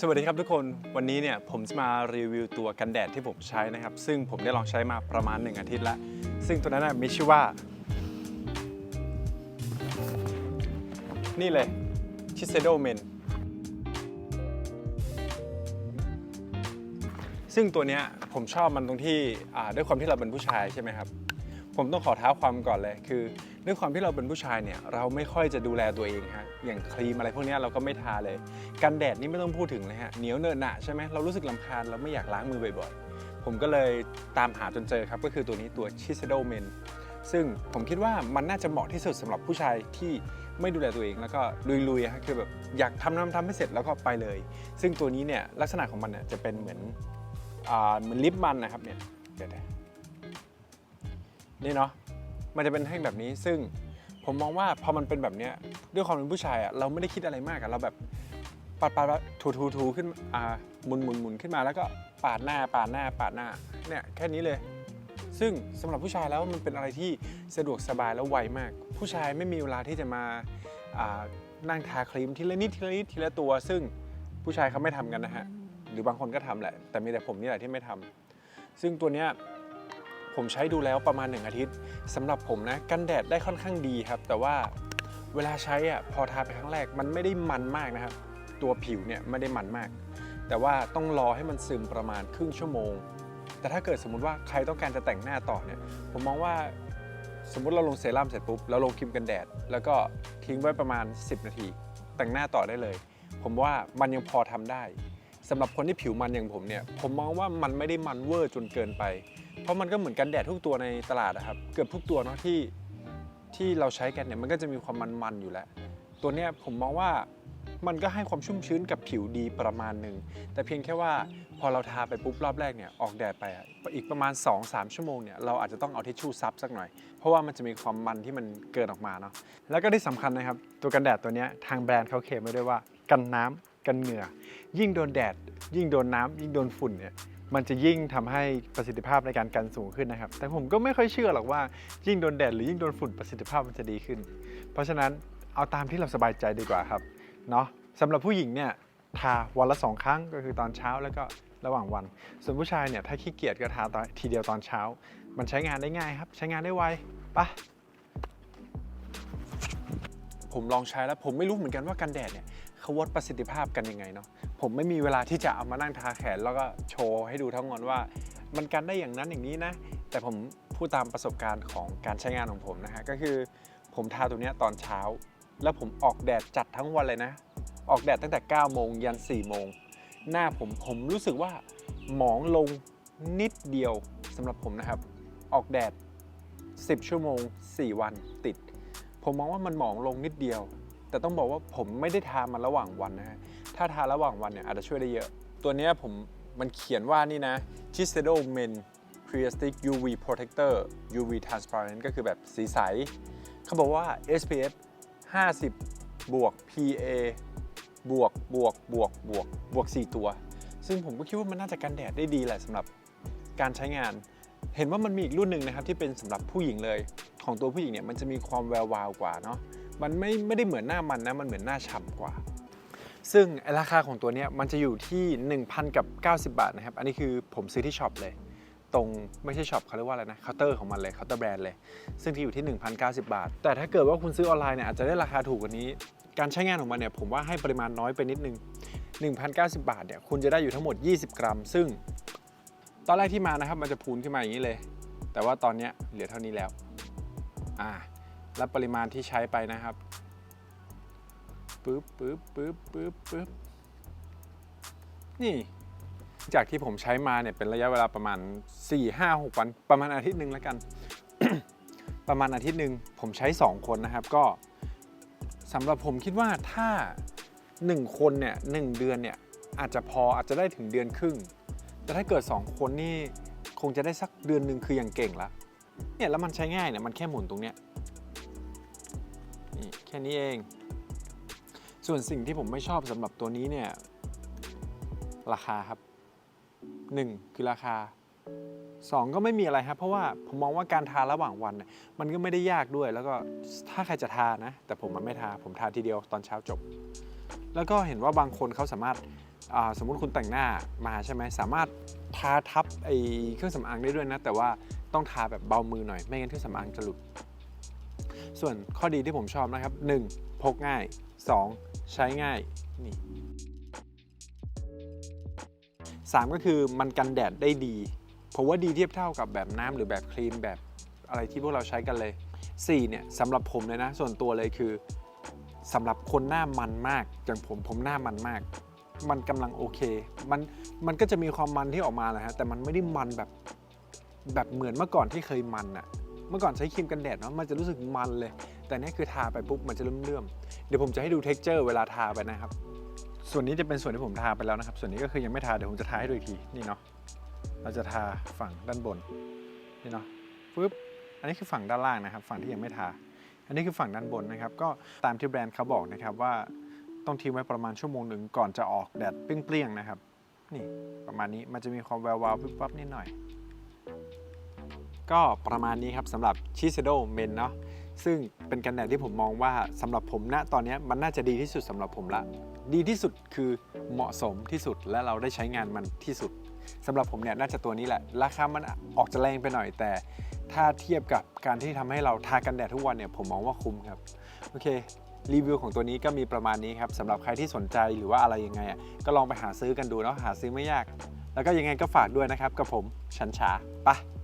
สวัสดีครับทุกคนวันนี้เนี่ยผมจะมารีวิวตัวกันแดดที่ผมใช้นะครับ ซึ่งผมได้ลองใช้มาประมาณ 1 อาทิตย์แล้ว ซึ่งตัวนั้นมีชื่อว่า นี่เลยชิเซโดเมนซึ่งตัวเนี้ยผมชอบมันตรงที่ด้วยความที่เราเป็นผู้ชายใช่ไหมครับ ผมต้องขอเท้าความก่อนเลยคือด้วยความที่เราเป็นผู้ชายเนี่ยเราไม่ค่อยจะดูแลตัวเองฮะอย่างครีมอะไรพวกนี้เราก็ไม่ทาเลย กันแดดนี่ไม่ต้องพูดถึงเลยฮะเหนียวเนอะหนะใช่ไหมเรารู้สึกลำคาญเราไม่อยากล้างมือบ่อยๆ ผมก็เลยตามหาจนเจอครับ ก็คือตัวนี้ตัว Shiseido Men ซึ่งผมคิดว่ามันน่าจะเหมาะที่สุดสำหรับผู้ชายที่ไม่ดูแลตัวเองแล้วก็ลุยๆฮะคือแบบอยากทำทำทำให้เสร็จแล้วก็ไปเลย ซึ่งตัวนี้เนี่ยลักษณะของมันเนี่ยจะเป็นเหมือนอ่าเหมือนลิปมันนะครับเนี่ยเดี๋ยว นี่เนาะมันจะเป็นแท่งแบบนี้ ซึ่งผมมองว่าพอมันเป็นแบบเนี้ยด้วยความเป็นผู้ชายอะเราไม่ได้คิดอะไรมากอะเราแบบปัดปัดปัดถูถูถูขึ้นอ่าหมุนหมุนหมุนขึ้นมาแล้วก็ปาดหน้าปาดหน้าปาดหน้าเนี่ยแค่นี้เลย ซึ่งสำหรับผู้ชายแล้วมันเป็นอะไรที่สะดวกสบายแล้วไวมาก ผู้ชายไม่มีเวลาที่จะมาอ่านั่งทาครีมทีละนิดทีละนิดทีละตัว ซึ่งผู้ชายเขาไม่ทำกันนะฮะหรือบางคนก็ทำแหละ แต่มีแต่ผมนี่แหละที่ไม่ทำซึ่งตัวเนี้ย ผมใช้ดูแล้วประมาณ 1 อาทิตย์สำหรับผมนะกันแดดได้ค่อนข้างดีครับ แต่ว่าเวลาใช้อะพอทาไปครั้งแรกมันไม่ได้มันมากนะครับ ตัวผิวเนี่ยไม่ได้มันมาก แต่ว่าต้องรอให้มันซึมประมาณครึ่งชั่วโมง แต่ถ้าเกิดสมมุติว่าใครต้องการจะแต่งหน้าต่อเนี่ยผมมองว่าสมมุติเราลงเซรั่มเสร็จปุ๊บแล้วลงครีมกันแดด แล้วก็ทิ้งไว้ประมาณ 10 นาที แต่งหน้าต่อได้เลย ผมว่ามันยังพอทำได้ สำหรับคนที่ผิวมันอย่างผมเนี่ย ผมมองว่ามันไม่ได้มันเวอร์จนเกินไป เพราะมันก็เหมือนกันแดดทุกตัวในตลาดนะครับ เกือบทุกตัวเนาะที่ที่เราใช้กันเนี่ยมันก็จะมีความมันๆอยู่แล้ว ตัวเนี้ยผมมองว่ามันก็ให้ความชุ่มชื้นกับผิวดีประมาณหนึ่ง แต่เพียงแค่ว่าพอเราทาไปปุ๊บรอบแรกเนี่ยออกแดดไปอีกประมาณ 2-3 ชั่วโมงเนี่ยเราอาจจะต้องเอาทิชชู่ซับสักหน่อย เพราะว่ามันจะมีความมันที่มันเกินออกมาเนาะแล้วก็ที่สำคัญนะครับ ตัวกันแดดตัวเนี้ยทางแบรนด์เขาเคลมไว้ด้วยว่ากันน้ำ กันเหงื่อ ยิ่งโดนแดด ยิ่งโดนน้ำยิ่งโดนฝุ่นเนี่ยมันจะยิ่งทำให้ประสิทธิภาพในการกันสูงขึ้นนะครับ แต่ผมก็ไม่ค่อยเชื่อหรอกว่ายิ่งโดนแดดหรือยิ่งโดนฝุ่นประสิทธิภาพมันจะดีขึ้น เพราะฉะนั้นเอาตามที่เราสบายใจดีกว่าครับเนาะสำหรับผู้หญิงเนี่ยทาวันละสองครั้งก็คือตอนเช้าแล้วก็ระหว่างวัน ส่วนผู้ชายเนี่ยถ้าขี้เกียจก็ทาตอนทีเดียวตอนเช้า มันใช้งานได้ง่ายครับ ใช้งานได้ไวไปะผมลองใช้แล้วผมไม่รู้เหมือนกันว่ากันแดดเนี่ย เขาวัดประสิทธิภาพกันยังไงเนาะผมไม่มีเวลาที่จะเอามานั่งทาแขน แล้วก็โชว์ให้ดูทั้งวันว่า มันกันได้อย่างนั้นอย่างนี้นะ แต่ผมพูดตามประสบการณ์ของการใช้งานของผมนะฮะก็คือ ผมทาตัวเนี้ยตอนเช้า แล้วผมออกแดดจัดทั้งวันเลยนะ ออกแดดตั้งแต่ 9 โมงยัน 4 โมง หน้าผมผมรู้สึกว่าหมองลงนิดเดียวสำหรับผมนะครับ ออกแดด 10 ชั่วโมง 4 วันติด ผมมองว่ามันหมองลงนิดเดียว แต่ต้องบอกว่าผมไม่ได้ทามันระหว่างวันนะฮะถ้าทาระหว่างวันเนี่ยอาจจะช่วยได้เยอะ ตัวนี้ผมมันเขียนว่านี่นะ Shiseido Men Creastic UV Protector UV Transparent ก็คือแบบสีใส เขาบอกว่า SPF 50 บวก PA บวกบวกบวกบวกบวก 4 ตัว ซึ่งผมก็คิดว่ามันน่าจะกันแดดได้ดีแหละสำหรับการใช้งาน เห็นว่ามันมีอีกรุ่นหนึ่งนะครับที่เป็นสำหรับผู้หญิงเลย ของตัวผู้หญิงเนี่ยมันจะมีความแวววาวกว่าเนาะ มันไม่ไม่ได้เหมือนหน้ามันนะ มันเหมือนหน้าฉ่ำกว่า ซึ่งราคาของตัวนี้มันจะอยู่ที่ 1,000 กับ 90 บาทนะครับ อันนี้คือผมซื้อที่ช็อปเลย ตรงไม่ใช่ช็อปเขาเรียกว่าอะไรนะเคาน์เตอร์ของมันเลยเคาน์เตอร์แบรนด์เลย ซึ่งที่อยู่ที่ 1,090 บาท แต่ถ้าเกิดว่าคุณซื้อออนไลน์เนี่ยอาจจะได้ราคาถูกกว่านี้ การใช้งานของมันเนี่ยผมว่าให้ปริมาณน้อยไปนิดนึง 1,090 บาทเนี่ยคุณจะได้อยู่ทั้งหมด 20 กรัม ซึ่ง ตอนแรกที่มานะครับมันจะพูนขึ้นมาอย่างนี้เลย แต่ว่าตอนนี้เหลือเท่านี้แล้วอ่า และปริมาณที่ใช้ไปนะครับปึ๊บปึ๊บปึ๊บปึ๊บปึ๊บนี่จากที่ผมใช้มาเนี่ยเป็นระยะเวลาประมาณ 4 5 6 วันประมาณอาทิตย์หนึ่งแล้วกัน ประมาณอาทิตย์หนึ่งผมใช้ 2 คนนะครับ ก็สำหรับผมคิดว่าถ้า 1 คนเนี่ยหเดือนเนี่ยอาจจะพออาจจะได้ถึงเดือนครึ่ง แต่ถ้าเกิด 2 คนนี่คงจะได้สักเดือนหนึ่งคืออย่างเก่งละเนี่ยแล้วมันใช้ง่ายเนี่ยมันแค่หมุนตรงเนี้ย นี่แค่นี้เอง ส่วนสิ่งที่ผมไม่ชอบสำหรับตัวนี้เนี่ย ราคาครับ 1 คือราคา 2 ก็ไม่มีอะไรครับ เพราะว่าผมมองว่าการทาระหว่างวันเนี่ยมันก็ไม่ได้ยากด้วย แล้วก็ถ้าใครจะทานะ แต่ผมมันไม่ทา ผมทาทีเดียวตอนเช้าจบ แล้วก็เห็นว่าบางคนเขาสามารถสมมุติคุณแต่งหน้ามาใช่ไหมสามารถทาทับไอ้เครื่องสำอางได้ด้วยนะ แต่ว่าต้องทาแบบเบามือหน่อย ไม่งั้นเครื่องสำอางจะหลุด ส่วนข้อดีที่ผมชอบนะครับ 1. พกง่าย 2. ใช้ง่ายนี่3ก็คือมันกันแดดได้ดี ผมว่าดีเทียบเท่ากับแบบน้ำหรือแบบครีมแบบอะไรที่พวกเราใช้กันเลย 4 เนี่ยสำหรับผมเลยนะ ส่วนตัวเลยคือสำหรับคนหน้ามันมากอย่างผมผมหน้ามันมาก มันกำลังโอเค มันมันก็จะมีความมันที่ออกมาแหละฮะแต่มันไม่ได้มันแบบแบบเหมือนเมื่อก่อนที่เคยมันอะ เมื่อก่อนใช้ครีมกันแดดเนาะมันจะรู้สึกมันเลย แต่เนี้คือทาไปปุ๊บมันจะเลื่อมๆเดี๋ยวผมจะให้ดูเท็กเจอร์เวลาทาไปนะครับ ส่วนนี้จะเป็นส่วนที่ผมทาไปแล้วนะครับ ส่วนนี้ก็คือยังไม่ทาเดี๋ยวผมจะทาให้ดูอีกทีนี่เนาะเราจะทาฝั่งด้านบนนี่เนาะปึ๊บอันนี้คือฝั่งด้านล่างนะครับ ฝั่งที่ยังไม่ทา อันนี้คือฝั่งด้านบนนะครับ ก็ตามที่แบรนด์เขาบอกนะครับว่าต้องทิ้งไว้ประมาณชั่วโมงหนึ่งก่อนจะออกแดดเปรี้ยงๆนะครับ นี่ประมาณนี้มันจะมีความแวววาววิบวับนิดหน่อย ก็ประมาณนี้ครับสำหรับชิเซโดเมนเนาะซึ่งเป็นกันแดดที่ผมมองว่าสำหรับผมณตอนนี้มันน่าจะดีที่สุดสำหรับผมละ ดีที่สุดคือเหมาะสมที่สุดและเราได้ใช้งานมันที่สุดสำหรับผมเนี่ยน่าจะตัวนี้แหละ ราคามันออกจะแรงไปหน่อย แต่ถ้าเทียบกับการที่ทำให้เราทากันแดดทุกวันเนี่ยผมมองว่าคุ้มครับ โอเครีวิวของตัวนี้ก็มีประมาณนี้ครับสำหรับใครที่สนใจหรือว่าอะไรยังไงอะก็ลองไปหาซื้อกันดูเนาะหาซื้อไม่ยาก แล้วก็ยังไงก็ฝากด้วยนะครับกับผมชันชาไปะ